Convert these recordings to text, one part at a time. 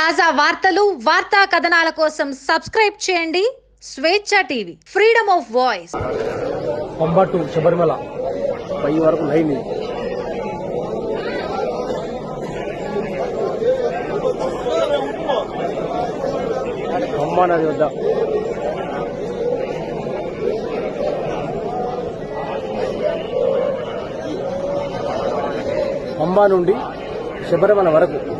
తాజా వార్తలు వార్తా కథనాల కోసం సబ్స్క్రైబ్ చేయండి. Swecha TV freedom of voice. Pamba Sabarimala. పై వరకు లైన్ అమ్మా నది వద్ద. పంబా నుండి శబరిమల వరకు.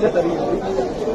ya está